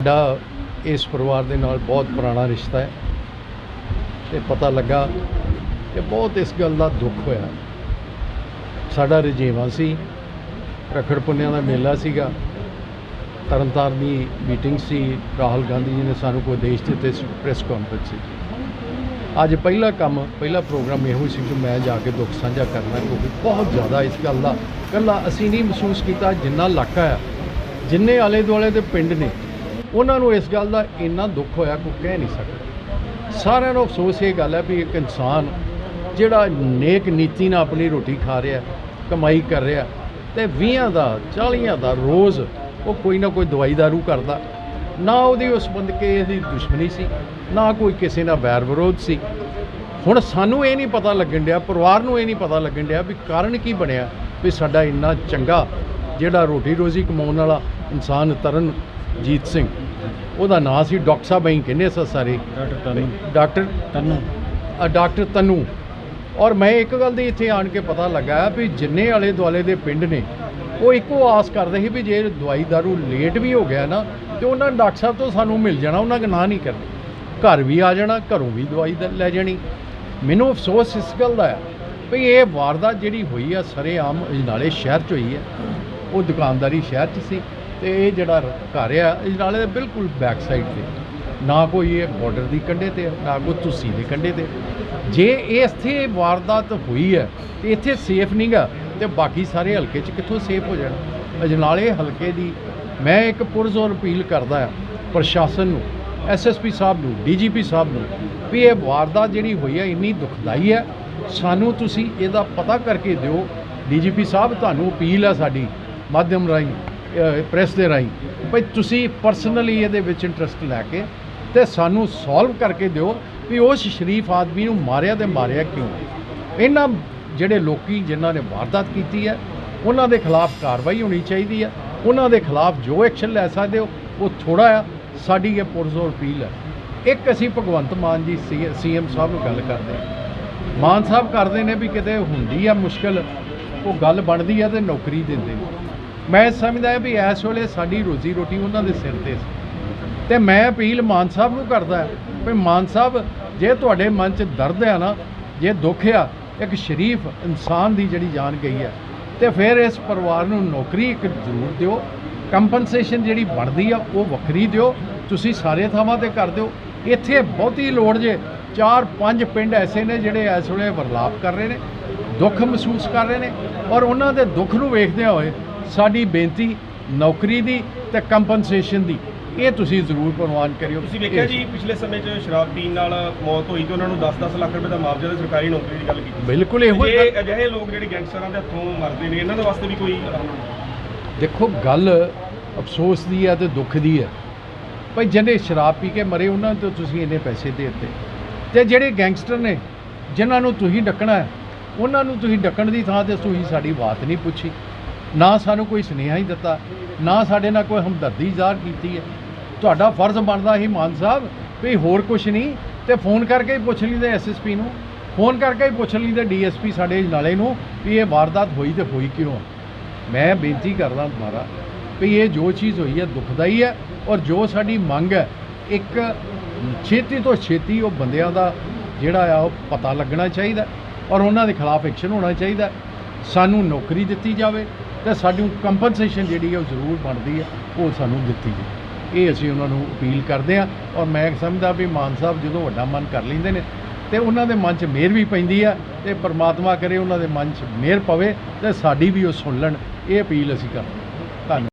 ਸਾਡਾ ਇਸ ਪਰਿਵਾਰ ਦੇ ਨਾਲ ਬਹੁਤ ਪੁਰਾਣਾ ਰਿਸ਼ਤਾ ਹੈ ਤੇ ਪਤਾ ਲੱਗਾ ਕਿ ਬਹੁਤ ਇਸ ਗੱਲ ਦਾ ਦੁੱਖ ਹੋਇਆ। ਸਾਡਾ ਰਜੇਵਾ ਸੀ, ਰਖੜ ਪੁੰਨਿਆਂ ਦਾ ਮੇਲਾ ਸੀਗਾ। ਤਰਨਤਾਰਨ ਦੀ ਮੀਟਿੰਗ ਸੀ, ਰਾਹੁਲ ਗਾਂਧੀ ਜੀ ਨੇ ਸਾਨੂੰ ਕੋਈ ਦੇਸ਼ ਦਿੱਤੇ ਸੀ ਪ੍ਰੈਸ ਕਾਨਫਰੰਸ ਸੀ। ਅੱਜ ਪਹਿਲਾ ਕੰਮ, ਪਹਿਲਾ ਪ੍ਰੋਗਰਾਮ ਇਹੋ ਸੀ ਕਿ ਮੈਂ ਜਾ ਕੇ ਦੁੱਖ ਸਾਂਝਾ ਕਰਨਾ, ਕਿਉਂਕਿ ਬਹੁਤ ਜ਼ਿਆਦਾ ਇਸ ਗੱਲ ਦਾ ਇਕੱਲਾ ਅਸੀਂ ਨਹੀਂ ਮਹਿਸੂਸ ਕੀਤਾ, ਜਿੰਨਾ ਇਲਾਕਾ ਆ। ਜਿੰਨੇ ਆਲੇ ਦੁਆਲੇ ਦੇ ਪਿੰਡ ਨੇ ਉਹਨਾਂ ਨੂੰ ਇਸ ਗੱਲ ਦਾ ਇੰਨਾ ਦੁੱਖ ਹੋਇਆ ਕੋਈ ਕਹਿ ਨਹੀਂ ਸਕਦਾ। ਸਾਰਿਆਂ ਨੂੰ ਅਫਸੋਸ ਇਹ ਗੱਲ ਹੈ ਵੀ ਇੱਕ ਇਨਸਾਨ ਜਿਹੜਾ ਨੇਕ ਨੀਤੀ ਨਾਲ ਆਪਣੀ ਰੋਟੀ ਖਾ ਰਿਹਾ, ਕਮਾਈ ਕਰ ਰਿਹਾ ਤੇ 20 ਦਾ 40 ਦਾ ਰੋਜ਼ ਉਹ ਕੋਈ ਨਾ ਕੋਈ ਦਵਾਈ ਦਾਰੂ ਕਰਦਾ। ਨਾ ਉਹਦੀ ਉਸ ਬੰਦ ਕੇ ਇਹਦੀ ਦੁਸ਼ਮਣੀ ਸੀ, ਨਾ ਕੋਈ ਕਿਸੇ ਨਾਲ ਵੈਰ ਵਿਰੋਧ ਸੀ। ਹੁਣ ਸਾਨੂੰ ਇਹ ਨਹੀਂ ਪਤਾ ਲੱਗਣ ਡਿਆ, ਪਰਿਵਾਰ ਨੂੰ ਇਹ ਨਹੀਂ ਪਤਾ ਲੱਗਣ ਡਿਆ ਵੀ ਕਾਰਨ ਕੀ ਬਣਿਆ ਵੀ ਸਾਡਾ ਇੰਨਾ ਚੰਗਾ ਜਿਹੜਾ ਰੋਟੀ ਰੋਜ਼ੀ ਕਮਾਉਣ ਵਾਲਾ ਇਨਸਾਨ ਤਰਨਜੀਤ ਸਿੰਘ। ਉਹਦਾ ਨਾਂ ਸੀ ਡਾਕਟਰ ਸਾਹਿਬ ਅਸੀਂ ਕਹਿੰਦੇ ਸਾਂ ਸਾਰੇ doctor Tanu. Doctor Tanu. Doctor Tanu. ਔਰ ਮੈਂ ਇੱਕ ਗੱਲ ਦੀ ਇੱਥੇ ਆਣ ਕੇ ਪਤਾ ਲੱਗਾ ਵੀ ਜਿੰਨੇ ਆਲੇ ਦੁਆਲੇ ਦੇ ਪਿੰਡ ਨੇ ਉਹ ਇੱਕੋ ਆਸ ਕਰਦੇ ਸੀ ਵੀ ਜੇ ਦਵਾਈ ਦਾਰੂ ਲੇਟ ਵੀ ਹੋ ਗਿਆ ਨਾ ਤੇ ਉਹਨਾਂ ਡਾਕਟਰ ਸਾਹਿਬ ਤੋਂ ਸਾਨੂੰ ਮਿਲ ਜਾਣਾ ਉਹਨਾਂ ਦਾ ਨਾਂ ਨਹੀਂ ਕਰਨੀ। ਘਰ ਵੀ ਆ ਜਾਣਾ ਘਰੋਂ ਵੀ ਦਵਾਈ ਲੈ ਜਾਣੀ। ਮੈਨੂੰ ਅਫਸੋਸ ਇਸ ਗੱਲ ਦਾ ਹੈ ਵੀ ਇਹ ਵਾਰਦਾਤ ਜਿਹੜੀ ਹੋਈ ਆ ਸਰੇਆਮ ਅਜਨਾਲੇ ਸ਼ਹਿਰ 'ਚ ਹੋਈ ਹੈ ਉਹ ਦੁਕਾਨਦਾਰੀ ਸ਼ਹਿਰ 'ਚ ਸੀ। ਤੇ ਇਹ ਜਿਹੜਾ ਘਰ ਆ ਅਜਨਾਲੇ ਦੇ ਬਿਲਕੁਲ ਬੈਕ ਸਾਈਡ ਤੇ। ਨਾ ਕੋਈ ਇਹ ਬਾਰਡਰ ਦੀ ਕੰਢੇ ਤੇ ਨਾ ਕੋਈ ਤੁਸੀਂ ਦੇ ਕੰਢੇ ਤੇ। ਜੇ ਇਹ ਇੱਥੇ ਵਾਰਦਾਤ ਹੋਈ ਹੈ ਤੇ ਇੱਥੇ ਸੇਫ ਨਹੀਂਗਾ ਤੇ ਬਾਕੀ ਸਾਰੇ ਹਲਕੇ 'ਚ ਕਿੱਥੋਂ ਸੇਫ ਹੋ ਜਾਣ? ਅਜਨਾਲੇ ਹਲਕੇ ਦੀ ਮੈਂ ਇੱਕ ਪੁਰਜ਼ੋਰ ਅਪੀਲ ਕਰਦਾ ਆ, ਪ੍ਰਸ਼ਾਸਨ ਨੂੰ ਐਸਐਸਪੀ ਸਾਹਿਬ ਨੂੰ ਡੀਜੀਪੀ ਸਾਹਿਬ ਨੂੰ, ਵੀ ਇਹ ਵਾਰਦਾਤ ਜਿਹੜੀ ਹੋਈ ਹੈ ਇੰਨੀ ਦੁਖਦਾਈ ਹੈ ਸਾਨੂੰ ਤੁਸੀਂ ਇਹਦਾ ਪਤਾ ਕਰਕੇ ਦਿਓ। ਡੀਜੀਪੀ ਸਾਹਿਬ, ਤੁਹਾਨੂੰ ਅਪੀਲ ਹੈ ਸਾਡੀ ਮਾਧਿਅਮ ਰਾਹੀਂ। ਪ੍ਰੈਸ ਦੇ ਰਾਹੀਂ। ਭਈ, ਤੁਸੀਂ ਪਰਸਨਲੀ ਇਹਦੇ ਵਿੱਚ ਇੰਟਰਸਟ ਲੈ ਕੇ ਤੇ ਸਾਨੂੰ ਸੋਲਵ ਕਰਕੇ ਦਿਓ ਵੀ ਉਸ ਸ਼ਰੀਫ ਆਦਮੀ ਨੂੰ ਮਾਰਿਆ ਤੇ ਮਾਰਿਆ ਕਿਉਂ? ਇਹਨਾਂ ਜਿਹੜੇ ਲੋਕੀ ਜਿਨ੍ਹਾਂ ਨੇ ਵਾਰਦਾਤ ਕੀਤੀ ਹੈ, ਉਹਨਾਂ ਦੇ ਖਿਲਾਫ ਕਾਰਵਾਈ ਹੋਣੀ ਚਾਹੀਦੀ ਹੈ। ਉਹਨਾਂ ਦੇ ਖਿਲਾਫ ਜੋ ਐਕਸ਼ਨ ਲੈ ਸਕਦੇ ਹੋ, ਉਹ ਥੋੜਾ ਆ, ਸਾਡੀ ਇਹ ਪੁਰਜ਼ੋਰ ਅਪੀਲ ਹੈ। ਇੱਕ ਅਸੀਂ ਭਗਵੰਤ ਮਾਨ ਜੀ ਸੀਐਮ ਸਾਹਿਬ ਨੂੰ ਗੱਲ ਕਰਦੇ ਮਾਨ ਸਾਹਿਬ ਕਰਦੇ ਨੇ ਵੀ ਕਿਤੇ ਹੁੰਦੀ ਆ ਮੁਸ਼ਕਲ, ਉਹ ਗੱਲ ਬਣਦੀ ਆ ਤੇ ਨੌਕਰੀ ਦਿੰਦੇ ਨੇ। ਮੈਂ ਸਮਝਦਾ ਵੀ ਇਸ ਵੇਲੇ ਸਾਡੀ ਰੋਜ਼ੀ ਰੋਟੀ ਉਹਨਾਂ ਦੇ ਸਿਰ ਤੇ ਸੀ। ਤੇ ਮੈਂ ਅਪੀਲ ਮਾਨ ਸਾਹਿਬ ਨੂੰ ਕਰਦਾ ਵੀ ਮਾਨ ਸਾਹਿਬ, ਜੇ ਤੁਹਾਡੇ ਮਨ 'ਚ ਦਰਦ ਆ ਨਾ, ਜੇ ਦੁੱਖ ਆ, ਇੱਕ ਸ਼ਰੀਫ ਇਨਸਾਨ ਦੀ ਜਿਹੜੀ ਜਾਨ ਗਈ ਹੈ ਤੇ ਫਿਰ ਇਸ ਪਰਿਵਾਰ ਨੂੰ ਨੌਕਰੀ ਇੱਕ ਜ਼ਰੂਰ ਦਿਓ, ਕੰਪਨਸੇਸ਼ਨ ਜਿਹੜੀ ਬਣਦੀ ਆ, ਉਹ ਵੱਖਰੀ ਦਿਓ, ਤੁਸੀਂ ਸਾਰੇ ਥਾਵਾਂ ਤੇ ਕਰ ਦਿਓ। ਇੱਥੇ ਬਹੁਤੀ ਲੋੜ ਜੇ ਚਾਰ ਪੰਜ ਪਿੰਡ ਐਸੇ ਨੇ ਜਿਹੜੇ ਇਸ ਵੇਲੇ ਵਰਲਾਪ ਕਰ ਰਹੇ ਨੇ, ਦੁੱਖ ਮਹਿਸੂਸ ਕਰ ਰਹੇ ਨੇ, ਔਰ ਉਹਨਾਂ ਦੇ ਦੁੱਖ ਨੂੰ ਵੇਖਦਿਆਂ ਹੋਏ ਸਾਡੀ ਬੇਨਤੀ ਨੌਕਰੀ ਦੀ ਤੇ ਕੰਪਨਸੇਸ਼ਨ ਦੀ। ਇਹ ਤੁਸੀਂ ਜ਼ਰੂਰ ਪ੍ਰਵਾਨ ਕਰਿਓ। ਤੁਸੀਂ ਵੇਖਿਆ ਜੀ ਪਿਛਲੇ ਸਮੇਂ 'ਚ ਸ਼ਰਾਬ ਪੀਣ ਨਾਲ ਮੌਤ ਹੋਈ ਤੇ ਉਹਨਾਂ ਨੂੰ 10-10 ਲੱਖ ਰੁਪਏ ਦਾ ਮੁਆਵਜ਼ਾ ਤੇ ਸਰਕਾਰੀ ਨੌਕਰੀ ਦੀ ਗੱਲ ਕੀਤੀ। ਬਿਲਕੁਲ ਇਹੋ ਹੀ ਇਹ ਅਜਿਹੇ ਲੋਕ ਜਿਹੜੇ ਗੈਂਗਸਟਰਾਂ ਦੇ ਹੱਥੋਂ ਮਰਦੇ ਨੇ ਇਹਨਾਂ ਦੇ ਵਾਸਤੇ ਵੀ ਕੋਈ ਦੇਖੋ ਗੱਲ ਅਫਸੋਸ ਦੀ ਹੈ ਤੇ ਦੁੱਖ ਦੀ ਹੈ। ਭਾਈ ਜਿਹਨੇ ਸ਼ਰਾਬ ਪੀ ਕੇ ਮਰੇ ਉਹਨਾਂ ਤੋਂ ਤੁਸੀਂ ਇੰਨੇ ਪੈਸੇ ਦੇ ਦਿੱਤੇ। ਤੇ ਜਿਹੜੇ ਗੈਂਗਸਟਰ ਨੇ ਜਿਨ੍ਹਾਂ ਨੂੰ ਤੁਸੀਂ ਡੱਕਣਾ ਹੈ ਉਹਨਾਂ ਨੂੰ ਤੁਸੀਂ ਡੱਕਣ ਦੀ ਥਾਂ ਤੇ ਤੁਸੀਂ ਸਾਡੀ ਬਾਤ ਨਹੀਂ ਪੁੱਛੀ। ਨਾ ਸਾਨੂੰ ਕੋਈ ਸੁਨੇਹਾ ਹੀ ਦਿੱਤਾ, ਨਾ ਸਾਡੇ ਨਾਲ ਕੋਈ ਹਮਦਰਦੀ ਜ਼ਾਹਰ ਕੀਤੀ ਹੈ। ਤੁਹਾਡਾ ਫਰਜ਼ ਬਣਦਾ ਸੀ ਮਾਨ ਸਾਹਿਬ ਵੀ ਹੋਰ ਕੁਝ ਨਹੀਂ ਤੇ ਫੋਨ ਕਰਕੇ ਹੀ ਪੁੱਛ ਲਈਦੇ ਐਸਐਸਪੀ ਨੂੰ, ਫੋਨ ਕਰਕੇ ਹੀ ਪੁੱਛ ਲਈਦੇ ਡੀਐਸਪੀ ਸਾਡੇ ਨਾਲੇ ਨੂੰ ਵੀ ਇਹ ਵਾਰਦਾਤ ਹੋਈ ਤੇ ਹੋਈ ਕਿਉਂ? ਮੈਂ ਬੇਨਤੀ ਕਰਦਾ ਦੁਬਾਰਾ ਵੀ ਇਹ ਜੋ ਚੀਜ਼ ਹੋਈ ਹੈ ਦੁਖਦਾਈ ਹੈ ਔਰ ਜੋ ਸਾਡੀ ਮੰਗ ਹੈ, ਇੱਕ ਛੇਤੀ ਤੋਂ ਛੇਤੀ ਉਹ ਬੰਦਿਆਂ ਦਾ ਜਿਹੜਾ ਆ ਉਹ ਪਤਾ ਲੱਗਣਾ ਚਾਹੀਦਾ ਔਰ ਉਹਨਾਂ ਦੇ ਖਿਲਾਫ ਐਕਸ਼ਨ ਹੋਣਾ ਚਾਹੀਦਾ। ਸਾਨੂੰ ਨੌਕਰੀ ਦਿੱਤੀ ਜਾਵੇ ਤੇ ਸਾਡੀ ਕੰਪਨਸੇਸ਼ਨ ਜਿਹੜੀ ਹੈ ਉਹ ਜ਼ਰੂਰ ਬਣਦੀ ਹੈ, ਉਹ ਸਾਨੂੰ ਦਿੱਤੀ ਜਾਵੇ। ਇਹ ਅਸੀਂ ਉਹਨਾਂ ਨੂੰ ਅਪੀਲ ਕਰਦੇ ਹਾਂ ਔਰ ਮੈਂ ਸਮਝਦਾ ਵੀ ਮਾਨ ਸਾਹਿਬ ਜਦੋਂ ਵੱਡਾ ਮਨ ਕਰ ਲੈਂਦੇ ਨੇ, ਤੇ ਉਹਨਾਂ ਦੇ ਮਨ 'ਚ ਮਿਹਰ ਵੀ ਪੈਂਦੀ ਆ, ਤੇ ਪਰਮਾਤਮਾ ਕਰੇ ਉਹਨਾਂ ਦੇ ਮਨ 'ਚ ਮਿਹਰ ਪਵੇ, ਤੇ ਸਾਡੀ ਵੀ ਉਹ ਸੁਣ ਲੈਣ। ਇਹ ਅਪੀਲ ਅਸੀਂ ਕਰਦੇ ਹਾਂ। ਧੰਨਵਾਦ।